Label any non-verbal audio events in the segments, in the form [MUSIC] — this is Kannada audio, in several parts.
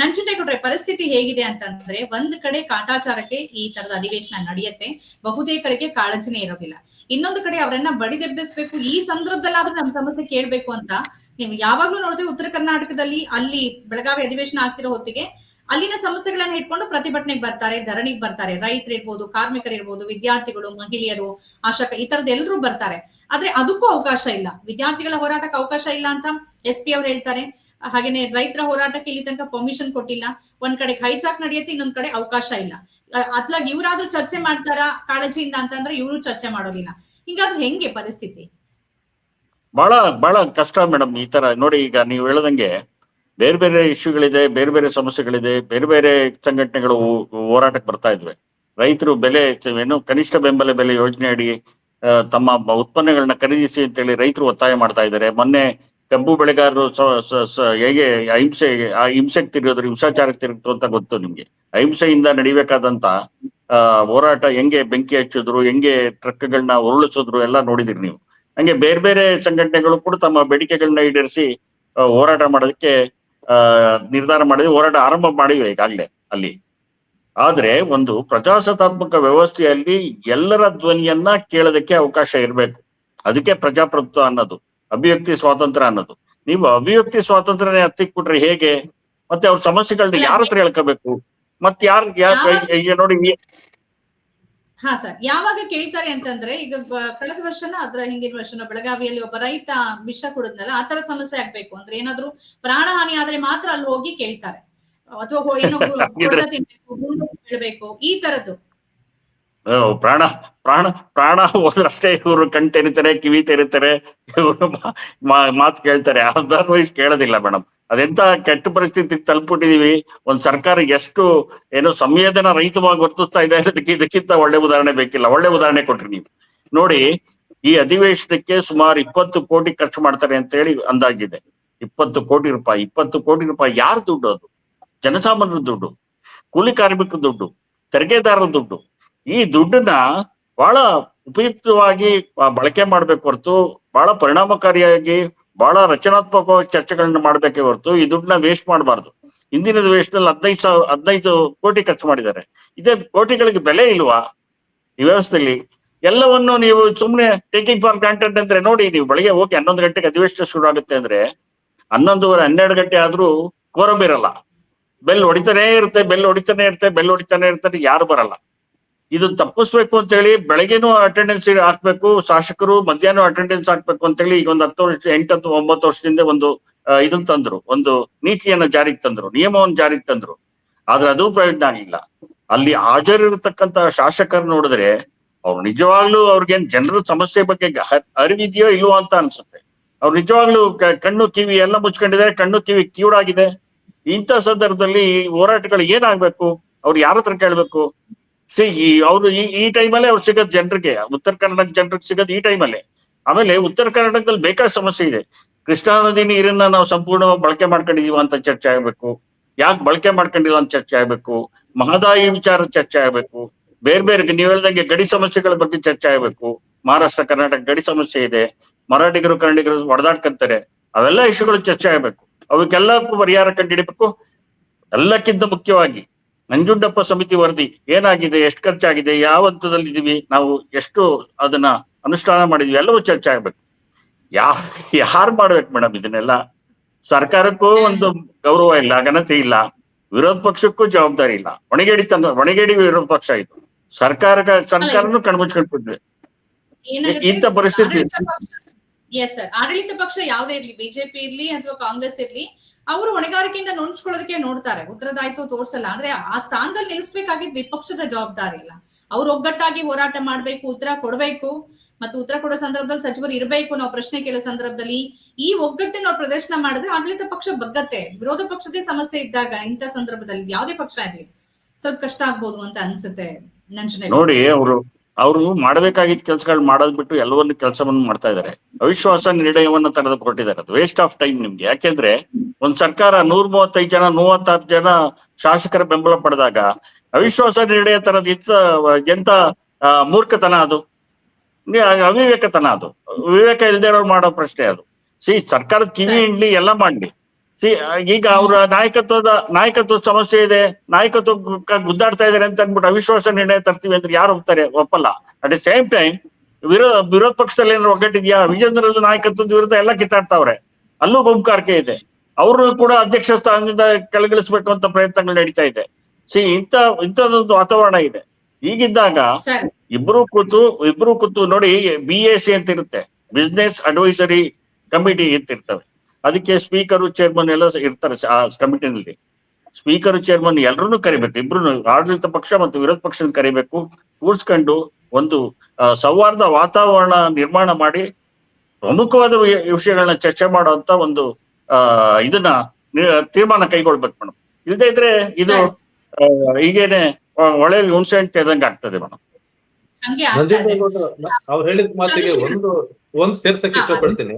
ನಂಜುಂಡೇಗೌಡ್ರೆ ಪರಿಸ್ಥಿತಿ ಹೇಗಿದೆ ಅಂತಂದ್ರೆ ಒಂದ್ ಕಡೆ ಕಾಟಾಚಾರಕ್ಕೆ ಈ ತರದ ಅಧಿವೇಶನ ನಡೆಯುತ್ತೆ, ಬಹುತೇಕರಿಗೆ ಕಾಳಜಿನೇ ಇರೋದಿಲ್ಲ. ಇನ್ನೊಂದು ಕಡೆ ಅವರನ್ನ ಬಡಿದೆಬ್ಬಿಸ್ಬೇಕು, ಈ ಸಂದರ್ಭದಲ್ಲಾದ್ರೂ ನಮ್ಮ ಸಮಸ್ಯೆ ಕೇಳ್ಬೇಕು ಅಂತ ನೀವು ಯಾವಾಗ್ಲೂ ನೋಡಿದ್ರೆ ಉತ್ತರ ಕರ್ನಾಟಕದಲ್ಲಿ ಅಲ್ಲಿ ಬೆಳಗಾವಿ ಅಧಿವೇಶನ ಆಗ್ತಿರೋ ಹೊತ್ತಿಗೆ ಅಲ್ಲಿನ ಸಮಸ್ಯೆಗಳನ್ನ ಇಟ್ಕೊಂಡು ಪ್ರತಿಭಟನೆಗೆ ಬರ್ತಾರೆ, ಧರಣಿಗೆ ಬರ್ತಾರೆ, ರೈತರು ಇರ್ಬೋದು, ಕಾರ್ಮಿಕರು ಇರ್ಬೋದು, ವಿದ್ಯಾರ್ಥಿಗಳು, ಮಹಿಳೆಯರು, ಆಶಾಕ ಈ ತರದ ಎಲ್ಲರೂ ಬರ್ತಾರೆ. ಆದ್ರೆ ಅದಕ್ಕೂ ಅವಕಾಶ ಇಲ್ಲ. ವಿದ್ಯಾರ್ಥಿಗಳ ಹೋರಾಟಕ್ಕೆ ಅವಕಾಶ ಇಲ್ಲ ಅಂತ ಎಸ್ ಪಿ ಅವ್ರು ಹೇಳ್ತಾರೆ. ಹಾಗೇನೆ ರೈತರ ಹೋರಾಟಕ್ಕೆ ಇಲ್ಲಿ ತನಕ ಪರ್ಮಿಷನ್ ಕೊಟ್ಟಿಲ್ಲ. ಒಂದ್ ಕಡೆ ಹೈಚಾಕ್ ನಡೆಯುತ್ತೆ, ಇನ್ನೊಂದ್ ಕಡೆ ಅವಕಾಶ ಇಲ್ಲ. ಅತ್ಲಾಗ್ ಇವ್ರಾದ್ರೂ ಚರ್ಚೆ ಮಾಡ್ತಾರಾ ಕಾಳಜಿಯಿಂದ ಅಂತಂದ್ರೆ ಇವರು ಚರ್ಚೆ ಮಾಡೋದಿಲ್ಲ. ಹಿಂಗಾದ್ರೆ ಹೆಂಗೆ ಪರಿಸ್ಥಿತಿ? ಬಹಳ ಬಹಳ ಕಷ್ಟ ಮೇಡಮ್ ಈ ತರ. ನೋಡಿ ಈಗ ನೀವು ಹೇಳದಂಗೆ ಬೇರೆ ಬೇರೆ ಇಶ್ಯೂಗಳಿದೆ, ಬೇರೆ ಬೇರೆ ಸಮಸ್ಯೆಗಳಿದೆ, ಬೇರೆ ಬೇರೆ ಸಂಘಟನೆಗಳು ಹೋರಾಟಕ್ಕೆ ಬರ್ತಾ ಇದ್ವೆ. ರೈತರು ಬೆಲೆ, ಏನು ಕನಿಷ್ಠ ಬೆಂಬಲ ಬೆಲೆ ಯೋಜನೆ ಅಡಿ ತಮ್ಮ ಉತ್ಪನ್ನಗಳನ್ನ ಖರೀದಿಸಿ ಅಂತೇಳಿ ರೈತರು ಒತ್ತಾಯ ಮಾಡ್ತಾ ಇದ್ದಾರೆ. ಮೊನ್ನೆ ಕಬ್ಬು ಬೆಳೆಗಾರರು ಹೇಗೆ ಅಹಿಂಸೆ, ಆ ಹಿಂಸೆಗೆ ತಿರುಗಿದ್ರು, ಹಿಂಸಾಚಾರಕ್ಕೆ ತಿರುಗ್ತು ಅಂತ ಗೊತ್ತು ನಿಮ್ಗೆ. ಅಹಿಂಸೆಯಿಂದ ನಡಿಬೇಕಾದಂತ ಹೋರಾಟ ಹೆಂಗೆ ಬೆಂಕಿ ಹಚ್ಚಿದ್ರು, ಹೆಂಗೆ ಟ್ರಕ್ಗಳನ್ನ ಉರುಳಿಸಿದ್ರು ಎಲ್ಲ ನೋಡಿದಿರಿ ನೀವು. ಹಂಗೆ ಬೇರೆ ಬೇರೆ ಸಂಘಟನೆಗಳು ಕೂಡ ತಮ್ಮ ಬೇಡಿಕೆಗಳನ್ನ ಈಡೇರಿಸಿ ಹೋರಾಟ ಮಾಡೋದಕ್ಕೆ ನಿರ್ಧಾರ ಮಾಡಿದ್ವಿ ಹೋರಾಟ ಆರಂಭ ಮಾಡಿವೆ ಈಗಾಗಲೇ ಅಲ್ಲಿ. ಆದ್ರೆ ಒಂದು ಪ್ರಜಾಸತ್ತಾತ್ಮಕ ವ್ಯವಸ್ಥೆಯಲ್ಲಿ ಎಲ್ಲರ ಧ್ವನಿಯನ್ನ ಕೇಳೋದಕ್ಕೆ ಅವಕಾಶ ಇರಬೇಕು. ಅದಕ್ಕೆ ಪ್ರಜಾಪ್ರಭುತ್ವ ಅನ್ನೋದು. ಅಭಿವ್ಯಕ್ತಿ ಸ್ವಾತಂತ್ರ್ಯ ಅನ್ನೋದು. ನೀವು ಅಭಿವ್ಯಕ್ತಿ ಸ್ವಾತಂತ್ರ್ಯನೇ ಹತ್ತಿಕ್ಬಿಟ್ರೆ ಹೇಗೆ? ಮತ್ತೆ ಅವ್ರ ಸಮಸ್ಯೆಗಳನ್ನ ಯಾರ ಹತ್ರ ಹೇಳ್ಕೋಬೇಕು? ಮತ್ತೆ ಯಾರು ಈಗ ನೋಡಿ ಹಾ ಸರ್. ಯಾವಾಗ ಕೇಳ್ತಾರೆ ಅಂತಂದ್ರೆ ಈಗ ಕಳೆದ ವರ್ಷನ ಅದ್ರ ಹಿಂದಿನ ವರ್ಷನ ಬೆಳಗಾವಿಯಲ್ಲಿ ಒಬ್ಬ ರೈತ ವಿಷ ಕುಡಿದ್ನಲ್ಲ ಆ ತರ ಸಮಸ್ಯೆ ಆಗ್ಬೇಕು. ಅಂದ್ರೆ ಏನಾದ್ರು ಪ್ರಾಣ ಹಾನಿ ಆದ್ರೆ ಮಾತ್ರ ಅಲ್ಲಿ ಹೋಗಿ ಕೇಳ್ತಾರೆ. ಅಥವಾ ಏನೋ [LAUGHS] ತಿನ್ಬೇಕು ಈ ತರದ್ದು ಪ್ರಾಣ ಪ್ರಾಣ ಪ್ರಾಣ ಹೋದ್ರಷ್ಟೇ ಇವರು ಕಣ್ ತೆರಿತಾರೆ ಕಿವಿ ತೆರಿತಾರೆ. ಇವರು ಮಾತು ಕೇಳ್ತಾರೆ. ಅದರ್ವೈಸ್ ಕೇಳೋದಿಲ್ಲ ಮೇಡಮ್. ಅದೆಂತ ಕೆಟ್ಟ ಪರಿಸ್ಥಿತಿ ತಲುಪಿಟ್ಟಿದೀವಿ ಒಂದ್ ಸರ್ಕಾರ ಎಷ್ಟು ಏನೋ ಸಂವೇದನಾ ರಹಿತವಾಗಿ ವರ್ತಿಸ್ತಾ ಇದೆ ಅದಕ್ಕೆ ಇದಕ್ಕಿಂತ ಒಳ್ಳೆ ಉದಾಹರಣೆ ಬೇಕಿಲ್ಲ. ಒಳ್ಳೆ ಉದಾಹರಣೆ ಕೊಟ್ರಿ ನೀವು. ನೋಡಿ, ಈ ಅಧಿವೇಶನಕ್ಕೆ ಸುಮಾರು ಇಪ್ಪತ್ತು ಕೋಟಿ ಖರ್ಚು ಮಾಡ್ತಾರೆ ಅಂತ ಹೇಳಿ ಅಂದಾಜಿದೆ. ಇಪ್ಪತ್ತು ಕೋಟಿ ರೂಪಾಯಿ, ಇಪ್ಪತ್ತು ಕೋಟಿ ರೂಪಾಯಿ ಯಾರ ದುಡ್ಡು ಅದು? ಜನಸಾಮಾನ್ಯರ ದುಡ್ಡು, ಕೂಲಿ ಕಾರ್ಮಿಕರ ದುಡ್ಡು, ತೆರಿಗೆದಾರರ ದುಡ್ಡು. ಈ ದುಡ್ಡನ್ನ ಬಹಳ ಉಪಯುಕ್ತವಾಗಿ ಬಳಕೆ ಮಾಡ್ಬೇಕು ಹೊರತು ಬಹಳ ಪರಿಣಾಮಕಾರಿಯಾಗಿ ಬಹಳ ರಚನಾತ್ಮಕವಾಗಿ ಚರ್ಚೆಗಳನ್ನ ಮಾಡ್ಬೇಕೇ ಹೊರತು ಈ ದುಡ್ಡನ್ನ ವೇಸ್ಟ್ ಮಾಡಬಾರ್ದು. ಹಿಂದಿನ ವೇಷದಲ್ಲಿ ಹದಿನೈದು ಸಾವಿರ ಹದಿನೈದು ಕೋಟಿ ಖರ್ಚು ಮಾಡಿದ್ದಾರೆ. ಇದೇ ಕೋಟಿಗಳಿಗೆ ಬೆಲೆ ಇಲ್ವಾ? ಈ ವ್ಯವಸ್ಥೆಯಲ್ಲಿ ಎಲ್ಲವನ್ನು ನೀವು ಸುಮ್ಮನೆ ಟೇಕಿಂಗ್ ಫಾರ್ ಗ್ರಾಂಟೆಡ್ ಅಂದ್ರೆ ನೋಡಿ, ನೀವು ಬೆಳಿಗ್ಗೆ ಹೋಗಿ ಹನ್ನೊಂದು ಗಂಟೆಗೆ ಅಧಿವೇಶನ ಶುರು ಆಗುತ್ತೆ ಅಂದ್ರೆ ಹನ್ನೊಂದುವರೆ, ಹನ್ನೆರಡು ಗಂಟೆ ಆದ್ರೂ ಕೋರಂ ಇರಲ್ಲ. ಬೆಲ್ ಹೊಡಿತಾನೆ ಇರುತ್ತೆ, ಬೆಲ್ ಹೊಡಿತಾನೆ ಇರುತ್ತೆ, ಬೆಲ್ ಹೊಡಿತಾನೆ ಇರ್ತಾರೆ ಯಾರು ಬರಲ್ಲ. ಇದು ತಪ್ಪಿಸ್ಬೇಕು ಅಂತ ಹೇಳಿ ಬೆಳಗ್ಗೆನೂ ಅಟೆಂಡೆನ್ಸ್ ಹಾಕ್ಬೇಕು, ಶಾಸಕರು ಮಧ್ಯಾಹ್ನ ಅಟೆಂಡೆನ್ಸ್ ಹಾಕ್ಬೇಕು ಅಂತ ಹೇಳಿ ಈಗ ಒಂದು ಹತ್ತು ವರ್ಷ ಎಂಟತ್ತು ಒಂಬತ್ತು ವರ್ಷದಿಂದ ಒಂದು ಇದನ್ನ ತಂದ್ರು, ಒಂದು ನೀತಿಯನ್ನ ಜಾರಿಗೆ ತಂದ್ರು, ನಿಯಮವನ್ನು ಜಾರಿಗೆ ತಂದ್ರು. ಆದ್ರೆ ಅದು ಪ್ರಯೋಜನ ಆಗಿಲ್ಲ ಅಲ್ಲಿ ಹಾಜರಿರತಕ್ಕಂತ ಶಾಸಕರು ನೋಡಿದ್ರೆ ಅವ್ರು ನಿಜವಾಗ್ಲೂ ಅವ್ರಿಗೇನ್ ಜನರ ಸಮಸ್ಯೆ ಬಗ್ಗೆ ಅರಿವಿದೆಯೋ ಇಲ್ವೋ ಅಂತ ಅನ್ಸುತ್ತೆ. ಅವ್ರು ನಿಜವಾಗ್ಲೂ ಕಣ್ಣು ಕಿವಿ ಎಲ್ಲ ಮುಚ್ಕೊಂಡಿದ್ದಾರೆ, ಕಣ್ಣು ಕಿವಿ ಕಿವಿಡಾಗಿದೆ. ಇಂಥ ಸಂದರ್ಭದಲ್ಲಿ ಹೋರಾಟಗಳು ಏನಾಗ್ಬೇಕು ಅವ್ರು ಯಾರ ಹತ್ರ ಕೇಳ್ಬೇಕು? ಸಿ ಈ ಅವ್ರು ಈ ಈ ಟೈಮಲ್ಲೇ ಅವ್ರು ಸಿಗೋದು ಜನರಿಗೆ, ಉತ್ತರ ಕರ್ನಾಟಕ ಜನರಿಗೆ ಸಿಗೋದು ಈ ಟೈಮಲ್ಲೇ ಆಮೇಲೆ ಉತ್ತರ ಕರ್ನಾಟಕದಲ್ಲಿ ಬೇಕಾದ ಸಮಸ್ಯೆ ಇದೆ. ಕೃಷ್ಣಾ ನದಿ ನೀರನ್ನ ನಾವು ಸಂಪೂರ್ಣವಾಗಿ ಬಳಕೆ ಮಾಡ್ಕೊಂಡಿದೀವ ಅಂತ ಚರ್ಚೆ ಆಗ್ಬೇಕು. ಯಾಕೆ ಬಳಕೆ ಮಾಡ್ಕೊಂಡಿಲ್ಲ ಅಂತ ಚರ್ಚೆ ಆಗ್ಬೇಕು? ಮಹದಾಯಿ ವಿಚಾರ ಚರ್ಚೆ ಆಗ್ಬೇಕು. ಬೇರೆ ಬೇರೆ ನೀವು ಹೇಳ್ದಂಗೆ ಗಡಿ ಸಮಸ್ಯೆಗಳ ಬಗ್ಗೆ ಚರ್ಚೆ ಆಗ್ಬೇಕು. ಮಹಾರಾಷ್ಟ್ರ, ಕರ್ನಾಟಕ ಗಡಿ ಸಮಸ್ಯೆ ಇದೆ. ಮರಾಠಿಗರು ಕನ್ನಡಿಗರು ಹೊಡೆದಾಡ್ಕಂತಾರೆ ಅವೆಲ್ಲ ಇಶ್ಯೂಗಳು ಚರ್ಚೆ ಆಗ್ಬೇಕು. ಅವಕ್ಕೆಲ್ಲಕ್ಕೂ ಪರಿಹಾರ ಕಂಡಿಡಿಬೇಕು ಎಲ್ಲಕ್ಕಿಂತ ಮುಖ್ಯವಾಗಿ ನಂಜುಂಡಪ್ಪ ಸಮಿತಿ ವರದಿ ಏನಾಗಿದೆ ಎಷ್ಟು ಖರ್ಚಾಗಿದೆ ಯಾವ ಹಂತದಲ್ಲಿದ್ದೀವಿ ನಾವು ಎಷ್ಟು ಅದನ್ನ ಅನುಷ್ಠಾನ ಮಾಡಿದ್ವಿ ಎಲ್ಲವೂ ಚರ್ಚೆ ಆಗ್ಬೇಕು. ಯಾ ಯಾರು ಮಾಡ್ಬೇಕು ಮೇಡಮ್ ಇದನ್ನೆಲ್ಲ? ಸರ್ಕಾರಕ್ಕೂ ಒಂದು ಗೌರವ ಇಲ್ಲ ಘನತೆ ಇಲ್ಲ ವಿರೋಧ ಪಕ್ಷಕ್ಕೂ ಜವಾಬ್ದಾರಿ ಇಲ್ಲ. ಒಣಗೇಡಿ ತಂದ ಒಣಗೇಡಿ ವಿರೋಧ ಪಕ್ಷ ಇದು. ಸರ್ಕಾರ ಸರ್ಕಾರನು ಕಣ್ಮುಚ್ಕೊಂಡ್ಬಿಟ್ವಿ ಇಂಥ ಪರಿಸ್ಥಿತಿ- ಎಸ್ ಸರ್ ಆಡಳಿತ ಪಕ್ಷ ಯಾವ್ದೇ ಇರ್ಲಿ ಬಿಜೆಪಿ ಇರ್ಲಿ ಅಥವಾ ಕಾಂಗ್ರೆಸ್ ಇರ್ಲಿ ಅವರು ಹೊಣೆಗಾರಿಕೆಯಿಂದ ನೋಡ್ಸ್ಕೊಳ್ಳೋದಕ್ಕೆ ನೋಡ್ತಾರೆ. ಉತ್ತರದಾಯಿತು ತೋರ್ಸಲ್ಲ. ಅಂದ್ರೆ ಆ ಸ್ಥಾನದಲ್ಲಿ ನಿಲ್ಲಿಸ್ಬೇಕಾಗಿದ್ ವಿಪಕ್ಷದ ಜವಾಬ್ದಾರಿ ಇಲ್ಲ ಅವ್ರು ಒಗ್ಗಟ್ಟಾಗಿ ಹೋರಾಟ ಮಾಡ್ಬೇಕು, ಉತ್ತರ ಕೊಡ್ಬೇಕು. ಮತ್ತು ಉತ್ತರ ಕೊಡೋ ಸಂದರ್ಭದಲ್ಲಿ ಸಚಿವರು ಇರಬೇಕು ನಾವು ಪ್ರಶ್ನೆ ಕೇಳೋ ಸಂದರ್ಭದಲ್ಲಿ ಈ ಒಗ್ಗಟ್ಟೆ ನಾವು ಪ್ರದರ್ಶನ ಮಾಡಿದ್ರೆ ಆಡಳಿತ ಪಕ್ಷ ಬಗ್ಗತ್ತೆ. ವಿರೋಧ ಪಕ್ಷದೇ ಸಮಸ್ಯೆ ಇದ್ದಾಗ ಇಂಥ ಸಂದರ್ಭದಲ್ಲಿ ಯಾವುದೇ ಪಕ್ಷ ಆಗ್ಲಿ ಸ್ವಲ್ಪ ಕಷ್ಟ ಆಗ್ಬೋದು ಅಂತ ಅನ್ಸುತ್ತೆ ನಂಜುನೆ ನೋಡಿ, ಅವರು ಅವರು ಮಾಡಬೇಕಾಗಿದ್ದ ಕೆಲಸಗಳು ಮಾಡೋದ್ ಬಿಟ್ಟು ಎಲ್ಲವನ್ನು ಕೆಲಸವನ್ನು ಮಾಡ್ತಾ ಇದ್ದಾರೆ ಅವಿಶ್ವಾಸ ನಿರ್ಣಯವನ್ನ ತೆಗೆದುಕೊಟ್ಟಿದ್ದಾರೆ. ಅದು ವೇಸ್ಟ್ ಆಫ್ ಟೈಮ್ ನಿಮ್ಗೆ. ಯಾಕೆಂದ್ರೆ ಒಂದ್ ಸರ್ಕಾರ ನೂರ್ ಮೂವತ್ತೈದು ಜನ ಮೂವತ್ತಾರು ಜನ ಶಾಸಕರ ಬೆಂಬಲ ಪಡೆದಾಗ ಅವಿಶ್ವಾಸ ನಿರ್ಣಯ ತರದ ಇತ್ತ ಎಂತ ಮೂರ್ಖತನ ಅದು? ಅವಿವೇಕತನ ಅದು. ವಿವೇಕ ಇಲ್ದೇ ಇರೋರು ಮಾಡೋ ಪ್ರಶ್ನೆ ಅದು. ಸಿ ಸರ್ಕಾರದ ಕಿವಿ ಇನ್ಲಿ ಹಿಂಡ್ಲಿ ಎಲ್ಲ ಮಾಡ್ಲಿ. ಸಿ ಈಗ ಅವರ ನಾಯಕತ್ವದ ನಾಯಕತ್ವದ ಸಮಸ್ಯೆ ಇದೆ ನಾಯಕತ್ವ ಗುದ್ದಾಡ್ತಾ ಇದಾರೆ ಅಂತ ಅಂದ್ಬಿಟ್ಟು ಅವಿಶ್ವಾಸ ನಿರ್ಣಯ ತರ್ತೀವಿ ಅಂದ್ರೆ ಯಾರು ಒಪ್ತಾರೆ ಒಪ್ಪಲ್ಲ. ಅಟ್ ದ ಸೇಮ್ ಟೈಮ್ ವಿರೋಧ ವಿರೋಧ ಪಕ್ಷದಲ್ಲಿ ಏನಾದ್ರು ಒಗ್ಗಟ್ಟಿದ್ಯಾ? ವಿಜೇಂದ್ರ ನಾಯಕತ್ವದ ವಿರುದ್ಧ ಎಲ್ಲ ಕಿತ್ತಾಡ್ತಾವ್ರೆ. ಅಲ್ಲೂ ಗುಂಪಾರಿಕೆ ಇದೆ. ಅವರು ಕೂಡ ಅಧ್ಯಕ್ಷ ಸ್ಥಾನದಿಂದ ಕೆಳಗಿಳಿಸ್ಬೇಕು ಅಂತ ಪ್ರಯತ್ನಗಳು ನಡೀತಾ ಇದೆ. ಸಿ ಇಂತ ಇಂಥದ್ದೊಂದು ವಾತಾವರಣ ಇದೆ. ಈಗಿದ್ದಾಗ ಇಬ್ರು ಕೂತು ಇಬ್ರು ಕೂತು ನೋಡಿ ಬಿ ಎ ಸಿ ಅಂತ ಇರುತ್ತೆ. ಬಿಸ್ನೆಸ್ ಅಡ್ವೈಸರಿ ಕಮಿಟಿ ಅಂತ ಇರ್ತವೆ. ಅದಕ್ಕೆ ಸ್ಪೀಕರ್ ಚೇರ್ಮನ್ ಎಲ್ಲ ಇರ್ತಾರೆ ಆ ಕಮಿಟಿನಲ್ಲಿ. ಸ್ಪೀಕರ್ ಚೇರ್ಮನ್ ಎಲ್ಲರನ್ನು ಕರಿಬೇಕು ಇಬ್ರು ಆಡಳಿತ ಪಕ್ಷ ಮತ್ತು ವಿರೋಧ ಪಕ್ಷ ಕರಿಬೇಕು ಕೂರ್ಸ್ಕೊಂಡು ಒಂದು ಸೌಹಾರ್ದ ವಾತಾವರಣ ನಿರ್ಮಾಣ ಮಾಡಿ ಪ್ರಮುಖವಾದ ವಿಷಯಗಳನ್ನ ಚರ್ಚೆ ಮಾಡುವಂತ ಒಂದು ಆ ಇದನ್ನ ತೀರ್ಮಾನ ಕೈಗೊಳ್ಬೇಕು ಮೇಡಮ್ ಇಲ್ಲದೆ ಇದ್ರೆ ಇದು ಈಗೇನೆ ಒಳ್ಳೆ ಹುಣಸೆ ಹಣ್ಣು ತೆಗೆದಂಗೆ ಆಗ್ತದೆ ಮೇಡಮ್ ಅವ್ರು ಹೇಳಿದ ಮಾತಿಗೆ ಒಂದು ಒಂದು ಸೇರ್ಸಕ್ಕೆ ಸೇರ್ಸಕ್ ಇಷ್ಟಪಡ್ತೀನಿ.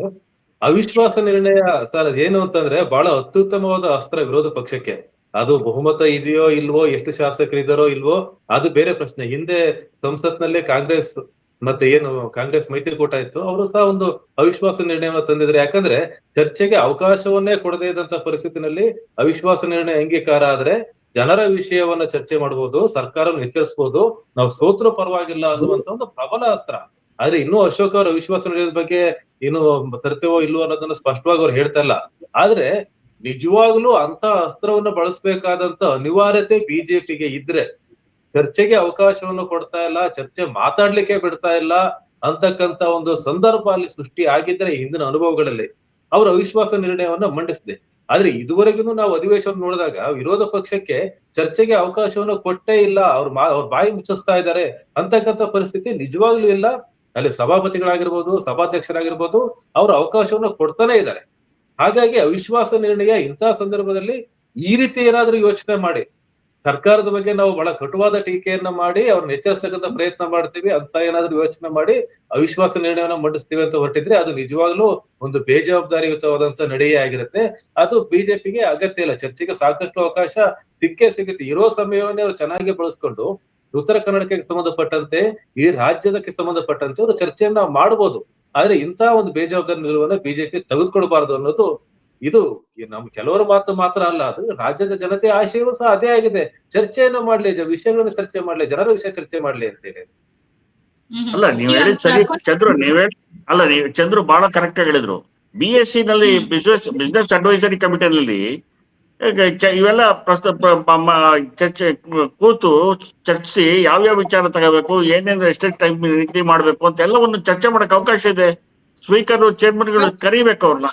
ಅವಿಶ್ವಾಸ ನಿರ್ಣಯ, ಸರ್ ಏನು ಅಂತಂದ್ರೆ ಬಹಳ ಅತ್ಯುತ್ತಮವಾದ ಅಸ್ತ್ರ ವಿರೋಧ ಪಕ್ಷಕ್ಕೆ. ಅದು ಬಹುಮತ ಇದೆಯೋ ಇಲ್ವೋ, ಎಷ್ಟು ಶಾಸಕರಿದಾರೋ ಇಲ್ವೋ, ಅದು ಬೇರೆ ಪ್ರಶ್ನೆ. ಹಿಂದೆ ಸಂಸತ್ನಲ್ಲೇ ಕಾಂಗ್ರೆಸ್ ಮತ್ತೆ ಏನು ಕಾಂಗ್ರೆಸ್ ಮೈತ್ರಿಕೂಟ ಇತ್ತು, ಅವರು ಸಹ ಒಂದು ಅವಿಶ್ವಾಸ ನಿರ್ಣಯವನ್ನು ತಂದಿದ್ರು ಯಾಕಂದ್ರೆ ಚರ್ಚೆಗೆ ಅವಕಾಶವನ್ನೇ ಕೊಡದೇ ಇದ್ದಂತ ಪರಿಸ್ಥಿತಿನಲ್ಲಿ ಅವಿಶ್ವಾಸ ನಿರ್ಣಯ ಅಂಗೀಕಾರ ಆದ್ರೆ ಜನರ ವಿಷಯವನ್ನ ಚರ್ಚೆ ಮಾಡಬಹುದು ಸರ್ಕಾರವನ್ನು ಎಚ್ಚರಿಸಬಹುದು ನಾವು ಸ್ತೋತ್ರ ಪರವಾಗಿಲ್ಲ ಅನ್ನುವಂತ ಒಂದು ಪ್ರಬಲ ಅಸ್ತ್ರ. ಆದ್ರೆ ಇನ್ನೂ ಅಶೋಕ್ ಅವರ ಅವಿಶ್ವಾಸ ನಿರ್ಣಯದ ಬಗ್ಗೆ ಏನು ತರ್ತೇವೋ ಇಲ್ವೋ ಅನ್ನೋದನ್ನ ಸ್ಪಷ್ಟವಾಗಿ ಅವ್ರು ಹೇಳ್ತಾ ಇಲ್ಲ. ಆದ್ರೆ ನಿಜವಾಗ್ಲೂ ಅಂತ ಅಸ್ತ್ರವನ್ನ ಬಳಸಬೇಕಾದಂತ ಅನಿವಾರ್ಯತೆ ಬಿಜೆಪಿಗೆ ಇದ್ರೆ ಚರ್ಚೆಗೆ ಅವಕಾಶವನ್ನು ಕೊಡ್ತಾ ಇಲ್ಲ, ಚರ್ಚೆ ಮಾತಾಡ್ಲಿಕ್ಕೆ ಬಿಡ್ತಾ ಇಲ್ಲ ಅಂತಕ್ಕಂತ ಒಂದು ಸಂದರ್ಭ ಅಲ್ಲಿ ಸೃಷ್ಟಿ ಆಗಿದ್ರೆ ಹಿಂದಿನ ಅನುಭವಗಳಲ್ಲಿ ಅವರ ಅವಿಶ್ವಾಸ ನಿರ್ಣಯವನ್ನ ಮಂಡಿಸಿದೆ. ಆದ್ರೆ ಇದುವರೆಗೂ ನಾವು ಅಧಿವೇಶನ ನೋಡಿದಾಗ ವಿರೋಧ ಪಕ್ಷಕ್ಕೆ ಚರ್ಚೆಗೆ ಅವಕಾಶವನ್ನು ಕೊಟ್ಟೇ ಇಲ್ಲ, ಅವ್ರ ಅವ್ರ ಬಾಯಿ ಮುಚ್ಚಿಸ್ತಾ ಇದ್ದಾರೆ ಅಂತಕ್ಕಂಥ ಪರಿಸ್ಥಿತಿ ನಿಜವಾಗ್ಲೂ ಇಲ್ಲ. ಅಲ್ಲಿ ಸಭಾಪತಿಗಳಾಗಿರ್ಬೋದು, ಸಭಾಧ್ಯಕ್ಷರಾಗಿರ್ಬೋದು, ಅವರು ಅವಕಾಶವನ್ನು ಕೊಡ್ತಾನೆ ಇದ್ದಾರೆ. ಹಾಗಾಗಿ ಅವಿಶ್ವಾಸ ನಿರ್ಣಯ ಇಂತಹ ಸಂದರ್ಭದಲ್ಲಿ ಈ ರೀತಿ ಏನಾದರೂ ಯೋಚನೆ ಮಾಡಿ. ಸರ್ಕಾರದ ಬಗ್ಗೆ ನಾವು ಬಹಳ ಕಟುವಾದ ಟೀಕೆಯನ್ನ ಮಾಡಿ ಅವ್ರನ್ನ ಎಚ್ಚರಿಸತಕ್ಕಂಥ ಪ್ರಯತ್ನ ಮಾಡ್ತೀವಿ ಅಂತ ಏನಾದ್ರೂ ಯೋಚನೆ ಮಾಡಿ ಅವಿಶ್ವಾಸ ನಿರ್ಣಯವನ್ನು ಮಂಡಿಸ್ತೀವಿ ಅಂತ ಹೊರಟಿದ್ರೆ ಅದು ನಿಜವಾಗ್ಲೂ ಒಂದು ಬೇಜವಾಬ್ದಾರಿಯುತವಾದಂತ ನಡೆಯೇ ಆಗಿರುತ್ತೆ. ಅದು ಬಿಜೆಪಿಗೆ ಅಗತ್ಯ ಇಲ್ಲ. ಚರ್ಚೆಗೆ ಸಾಕಷ್ಟು ಅವಕಾಶ ಸಿಕ್ಕೇ ಸಿಗುತ್ತೆ. ಇರೋ ಸಮಯವನ್ನೇ ಅವ್ರು ಚೆನ್ನಾಗಿ ಬಳಸ್ಕೊಂಡು ಉತ್ತರ ಕನ್ನಡಕ್ಕೆ ಸಂಬಂಧಪಟ್ಟಂತೆ ಈ ರಾಜ್ಯದಕ್ಕೆ ಸಂಬಂಧಪಟ್ಟಂತೆ ಅವರು ಚರ್ಚೆಯನ್ನ ಮಾಡಬಹುದು ಆದ್ರೆ ಇಂತಹ ಒಂದು ಬೇಜವಾಬ್ದಾರಿ ನಿಲುವನ್ನ ಬಿಜೆಪಿ ತೆಗೆದುಕೊಳ್ಬಾರ್ದು ಅನ್ನೋದು ಇದು. ನಮ್ ಕೆಲವರ ಮಾತು ಮಾತ್ರ ಅಲ್ಲ ಅದು ರಾಜ್ಯದ ಜನತೆ ಆಶಯವೂ ಸಹ ಅದೇ ಆಗಿದೆ. ಚರ್ಚೆಯನ್ನ ಮಾಡ್ಲಿ ವಿಷಯಗಳನ್ನು ವಿಷಯಗಳನ್ನ ಚರ್ಚೆ ಮಾಡ್ಲಿ ಜನರ ವಿಷಯ ಚರ್ಚೆ ಮಾಡ್ಲಿ ಅಂತೇಳಿ. ಅಲ್ಲ ನೀವ್ ಹೇಳಿದ್ ಸರಿ. ಚಂದ್ರು ನೀವ್ ಹೇಳಿ ಅಲ್ಲ ನೀವು ಚಂದ್ರು ಬಹಳ ಕರೆಕ್ಟ್ ಆಗಿ ಹೇಳಿದ್ರು. ಬಿ ಎಸ್ ಸಿ ನಲ್ಲಿ. ಬಿಸ್ನೆಸ್ ಬಿಸ್ನೆಸ್ ಅಡ್ವೈಸರಿ ಕಮಿಟಿನಲ್ಲಿ ಇವೆಲ್ಲ ಚರ್ಚೆ ಕೂತು ಚರ್ಚಿಸಿ ಯಾವ್ಯಾವ ವಿಚಾರ ತಗೋಬೇಕು ಏನೇನು ಎಷ್ಟೆಷ್ಟು ಟೈಮ್ ನಿಗದಿ ಮಾಡ್ಬೇಕು ಅಂತ ಎಲ್ಲವನ್ನು ಚರ್ಚೆ ಮಾಡಕ್ ಅವಕಾಶ ಇದೆ. ಸ್ಪೀಕರ್ ಚೇರ್ಮನ್ಗಳು ಕರಿಬೇಕು ಅವ್ರನ್ನ.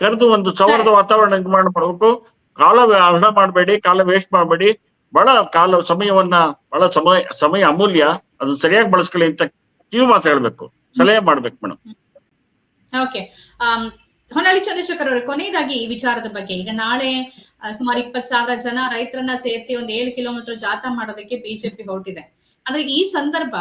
ಕರೆದು ಒಂದು ಸೌಹಾರ್ದ ವಾತಾವರಣ ನಿರ್ಮಾಣ ಮಾಡ್ಬೇಕು. ಕಾಲ ಹಣ ಮಾಡಬೇಡಿ ಕಾಲ ವೇಸ್ಟ್ ಮಾಡಬೇಡಿ. ಬಹಳ ಕಾಲ ಸಮಯವನ್ನ ಬಹಳ ಸಮಯ ಸಮಯ ಅಮೂಲ್ಯ. ಅದು ಸರಿಯಾಗಿ ಬಳಸ್ಕೊಳ್ಳಿ ಅಂತ ಕಿವಿ ಮಾತು ಹೇಳ್ಬೇಕು. ಸಲಹೆ ಮಾಡ್ಬೇಕು ಮೇಡಮ್. ಓಕೆ. ಹೊನ್ನಾಳಿ ಚಂದ್ರಶೇಖರ್ ಅವರು ಕೊನೆಯದಾಗಿ ಈ ವಿಚಾರದ ಬಗ್ಗೆ. ಈಗ ನಾಳೆ ಸುಮಾರು ಇಪ್ಪತ್ ಸಾವಿರ ಜನ ರೈತರನ್ನ ಸೇರಿಸಿ ಒಂದ್ ಏಳು ಕಿಲೋಮೀಟರ್ ಜಾಥಾ ಮಾಡೋದಕ್ಕೆ ಬಿಜೆಪಿ ಹೊರಟಿದೆ. ಆದ್ರೆ ಈ ಸಂದರ್ಭ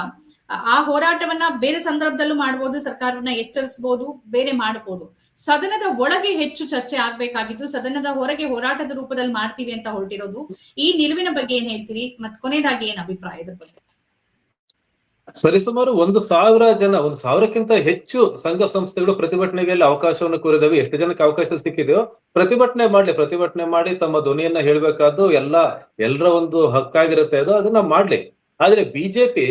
ಆ, ಹೋರಾಟವನ್ನ ಬೇರೆ ಸಂದರ್ಭದಲ್ಲೂ ಮಾಡಬಹುದು ಸರ್ಕಾರವನ್ನ ಎಚ್ಚರಿಸಬಹುದು ಬೇರೆ ಮಾಡಬಹುದು ಸದನದ ಒಳಗೆ ಹೆಚ್ಚು ಚರ್ಚೆ ಆಗ್ಬೇಕಾಗಿದ್ದು ಸದನದ ಹೊರಗೆ ಹೋರಾಟದ ರೂಪದಲ್ಲಿ ಮಾಡ್ತೀವಿ ಅಂತ ಹೊರಟಿರೋದು. ಈ ನಿಲುವಿನ ಬಗ್ಗೆ ಏನ್ ಹೇಳ್ತೀರಿ? ಮತ್ ಕೊನೆಯದಾಗಿ ಏನ್ ಅಭಿಪ್ರಾಯದ ಬಗ್ಗೆ? ಸರಿಸುಮಾರು ಒಂದು ಸಾವಿರ ಜನ, ಒಂದು ಸಾವಿರಕ್ಕಿಂತ ಹೆಚ್ಚು ಸಂಘ ಸಂಸ್ಥೆಗಳು ಪ್ರತಿಭಟನೆಗೆ ಅವಕಾಶವನ್ನು ಕೋರಿದವೆ. ಎಷ್ಟು ಜನಕ್ಕೆ ಅವಕಾಶ ಸಿಕ್ಕಿದೆಯೋ ಪ್ರತಿಭಟನೆ ಮಾಡ್ಲಿ. ಪ್ರತಿಭಟನೆ ಮಾಡಿ ತಮ್ಮ ಧ್ವನಿಯನ್ನ ಹೇಳ್ಬೇಕಾದ್ದು ಎಲ್ಲ, ಎಲ್ಲರ ಒಂದು ಹಕ್ಕಾಗಿರುತ್ತೆ ಅದು, ಅದನ್ನ ಮಾಡ್ಲಿ. ಆದ್ರೆ ಬಿಜೆಪಿ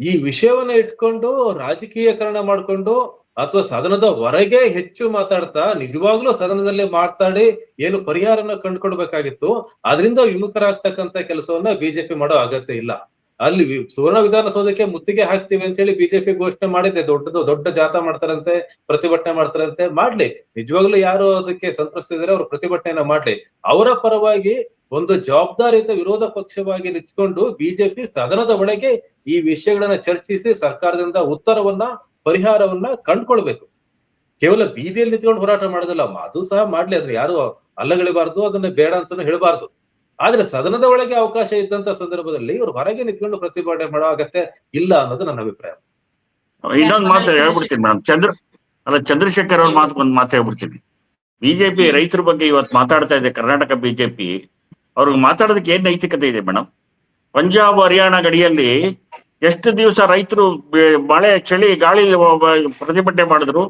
ಈ ವಿಷಯವನ್ನ ಇಟ್ಕೊಂಡು, ರಾಜಕೀಯಕರಣ ಮಾಡ್ಕೊಂಡು, ಅಥವಾ ಸದನದ ಹೊರಗೆ ಹೆಚ್ಚು ಮಾತಾಡ್ತಾ, ನಿಜವಾಗ್ಲೂ ಸದನದಲ್ಲಿ ಮಾತಾಡಿ ಏನು ಪರಿಹಾರನ ಕಂಡುಕೊಡ್ಬೇಕಾಗಿತ್ತು ಅದರಿಂದ ವಿಮುಖರಾಗ್ತಕ್ಕಂತ ಕೆಲಸವನ್ನ ಬಿಜೆಪಿ ಮಾಡೋ ಅಗತ್ಯ ಇಲ್ಲ. ಅಲ್ಲಿ ಸುವರ್ಣ ವಿಧಾನಸೌಧಕ್ಕೆ ಮುತ್ತಿಗೆ ಹಾಕ್ತಿವಿ ಅಂತ ಹೇಳಿ ಬಿಜೆಪಿ ಘೋಷಣೆ ಮಾಡಿದೆ ದೊಡ್ಡದು, ದೊಡ್ಡ ಜಾಥಾ ಮಾಡ್ತಾರಂತೆ, ಪ್ರತಿಭಟನೆ ಮಾಡ್ತಾರಂತೆ, ಮಾಡ್ಲಿ. ನಿಜವಾಗ್ಲೂ ಯಾರು ಅದಕ್ಕೆ ಸಂತ್ರಸ್ತಿದ್ದಾರೆ ಅವ್ರು ಪ್ರತಿಭಟನೆಯನ್ನ ಮಾಡ್ಲಿ. ಅವರ ಪರವಾಗಿ ಒಂದು ಜವಾಬ್ದಾರಿಯುತ ವಿರೋಧ ಪಕ್ಷವಾಗಿ ನಿಂತ್ಕೊಂಡು ಬಿಜೆಪಿ ಸದನದ ಒಳಗೆ ಈ ವಿಷಯಗಳನ್ನ ಚರ್ಚಿಸಿ ಸರ್ಕಾರದಿಂದ ಉತ್ತರವನ್ನ, ಪರಿಹಾರವನ್ನ ಕಂಡ್ಕೊಳ್ಬೇಕು. ಕೇವಲ ಬೀದಿಯಲ್ಲಿ ನಿಂತ್ಕೊಂಡು ಹೋರಾಟ ಮಾಡೋದಲ್ಲ, ಅದು ಸಹ ಮಾಡ್ಲಿ. ಅದ್ರ ಯಾರು ಅಲ್ಲಗಳಿಬಾರ್ದು, ಅದನ್ನ ಬೇಡ ಅಂತಾನು ಹೇಳ್ಬಾರ್ದು. ಆದ್ರೆ ಸದನದ ಒಳಗೆ ಅವಕಾಶ ಇದ್ದಂತ ಸಂದರ್ಭದಲ್ಲಿ ಇವರು ಹೊರಗೆ ನಿಂತ್ಕೊಂಡು ಪ್ರತಿಭಟನೆ ಮಾಡೋ ಅಗತ್ಯ ಇಲ್ಲ ಅನ್ನೋದು ನನ್ನ ಅಭಿಪ್ರಾಯ. ಇನ್ನೊಂದು ಮಾತು ಹೇಳ್ಬಿಡ್ತೀನಿ ಮೇಡಮ್ ಚಂದ್ರ ಅಲ್ಲ ಚಂದ್ರಶೇಖರ್ ಅವ್ರ ಮಾತು ಒಂದ್ ಮಾತು ಹೇಳ್ಬಿಡ್ತೀನಿ. ಬಿಜೆಪಿ ರೈತರ ಬಗ್ಗೆ ಇವತ್ತು ಮಾತಾಡ್ತಾ ಇದೆ ಕರ್ನಾಟಕ ಬಿಜೆಪಿ. ಅವ್ರಿಗೆ ಮಾತಾಡೋದಕ್ಕೆ ಏನ್ ನೈತಿಕತೆ ಇದೆ ಮೇಡಮ್ ಪಂಜಾಬ್ ಹರಿಯಾಣ ಗಡಿಯಲ್ಲಿ ಎಷ್ಟು ದಿವಸ ರೈತರು ಬೆ- ಮಳೆ ಚಳಿ ಗಾಳಿ ಪ್ರತಿಭಟನೆ ಮಾಡಿದ್ರು?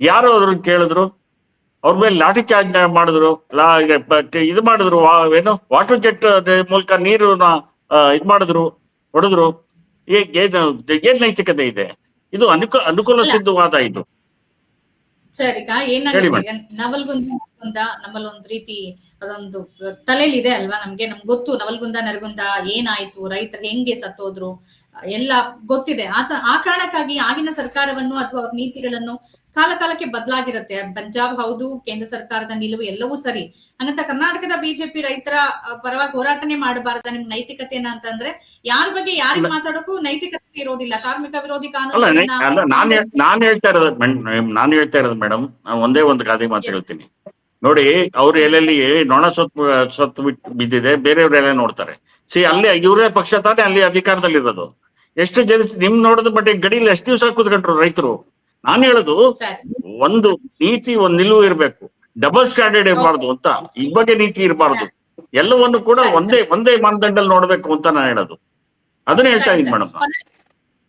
ಯಾರು ಅದ್ರ ಕೇಳಿದ್ರು? ಅವ್ರ ಮೇಲೆ ಲಾಠಿ ಚಾರ್ಜ್ ಮಾಡಿದ್ರು ಇದು ಮಾಡಿದ್ರು ಏನು ವಾಟರ್ ಜೆಟ್ ಮೂಲಕ ನೀರು ಇದು ಮಾಡಿದ್ರು ಹೊಡೆದ್ರು. ಏನು ನೈತಿಕತೆ ಇದೆ? ಇದು ಅನುಕೂಲ ಅನುಕೂಲ ಸಿದ್ಧವಾದ ಇದು. ಸರಿ ಏನಾಗುತ್ತೆ? ನವಲ್ಗುಂದ ನರಗುಂದ ನಮ್ಮಲ್ಲಿ ಒಂದ್ ರೀತಿ ಅದೊಂದು ತಲೆಯಲ್ಲಿ ಇದೆ ಅಲ್ವಾ ನಮ್ಗೆ? ನಮ್ಗೆ ಗೊತ್ತು ನವಲ್ಗುಂದ ನರಗುಂದ ಏನಾಯ್ತು? ರೈತರು ಹೆಂಗೆ ಸತ್ತೋದ್ರು? ಎಲ್ಲ ಗೊತ್ತಿದೆ. ಆ ಆ ಕಾರಣಕ್ಕಾಗಿ ಆಗಿನ ಸರ್ಕಾರವನ್ನು ಅಥವಾ ನೀತಿಗಳನ್ನು ಕಾಲ ಕಾಲಕ್ಕೆ ಬದಲಾಗಿರುತ್ತೆ. ಪಂಜಾಬ್ ಹೌದು ಕೇಂದ್ರ ಸರ್ಕಾರದ ನಿಲುವು ಎಲ್ಲವೂ ಸರಿ. ಹಂಗಂತ ಕರ್ನಾಟಕದ ಬಿಜೆಪಿ ರೈತರ ಪರವಾಗಿ ಹೋರಾಟನೆ ಮಾಡಬಾರ್ದ ನಿಮ್ ನೈತಿಕತೆನ ಅಂತಂದ್ರೆ ಯಾರ ಬಗ್ಗೆ ಯಾರಿಗ್ ಮಾತಾಡೋಕ್ಕೂ ನೈತಿಕತೆ ಇರೋದಿಲ್ಲ. ಕಾರ್ಮಿಕ ವಿರೋಧಿ ಕಾನೂನು ನಾನ್ ಹೇಳ್ತಾ ಇರೋದು ನಾನ್ ಹೇಳ್ತಾ ಇರೋದು ಮೇಡಮ್ ಒಂದೇ ಒಂದು ಗಾದೆ ಮಾತು ಹೇಳ್ತೀನಿ. ನೋಡಿ ಅವ್ರು ಎಲ್ಲೆಲ್ಲಿ ನೊಣ ಸೊತ್ತು ಸೊತ್ತು ಬಿಟ್ಟು ಬಿದ್ದಿದೆ ಬೇರೆಯವ್ರೆಲ್ಲ ನೋಡ್ತಾರೆ. ಸಿ ಅಲ್ಲಿ ಇವರೇ ಪಕ್ಷ ತಾನೇ ಅಲ್ಲಿ ಅಧಿಕಾರದಲ್ಲಿರೋದು. ಎಷ್ಟು ಜನ ನಿಮ್ ನೋಡಿದ ಮಟ್ಟಿಗೆ ಗಡಿಲಿ ಎಷ್ಟು ದಿವಸ ಕೂತ್ಕೊಂಡ್ರು ರೈತರು? ನಾನು ಹೇಳೋದು ಒಂದು ನೀತಿ ಒಂದ್ ನಿಲುವು ಇರಬೇಕು. ಡಬಲ್ ಸ್ಟ್ಯಾಂಡರ್ಡ್ ಇರಬಾರ್ದು ಅಂತ. ಈ ಬಗ್ಗೆ ನೀತಿ ಇರಬಾರ್ದು. ಎಲ್ಲವನ್ನು ಕೂಡ ಒಂದೇ ಒಂದೇ ಮಾನದಂಡಲ್ಲಿ ನೋಡ್ಬೇಕು ಅಂತ ನಾನು ಹೇಳೋದು. ಅದನ್ನ ಹೇಳ್ತಾ ಇದ್ದೀನಿ. ಮೇಡಮ್.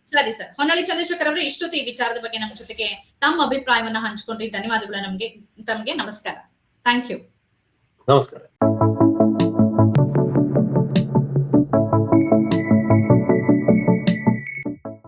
ಸರಿ ಸರ್. ಹೊನ್ನಾಳಿ ಚಂದ್ರಶೇಖರ್ ಅವರು ಇಷ್ಟೊತ್ತು ಈ ವಿಚಾರದ ಬಗ್ಗೆ ನಮ್ಮ ಜೊತೆಗೆ ತಮ್ಮ ಅಭಿಪ್ರಾಯವನ್ನ ಹಂಚಿಕೊಂಡ್ರಿ ಧನ್ಯವಾದಗಳು ನಮ್ಗೆ ತಮ್ಗೆ. ನಮಸ್ಕಾರ. ಥ್ಯಾಂಕ್ ಯು ನಮಸ್ಕಾರ.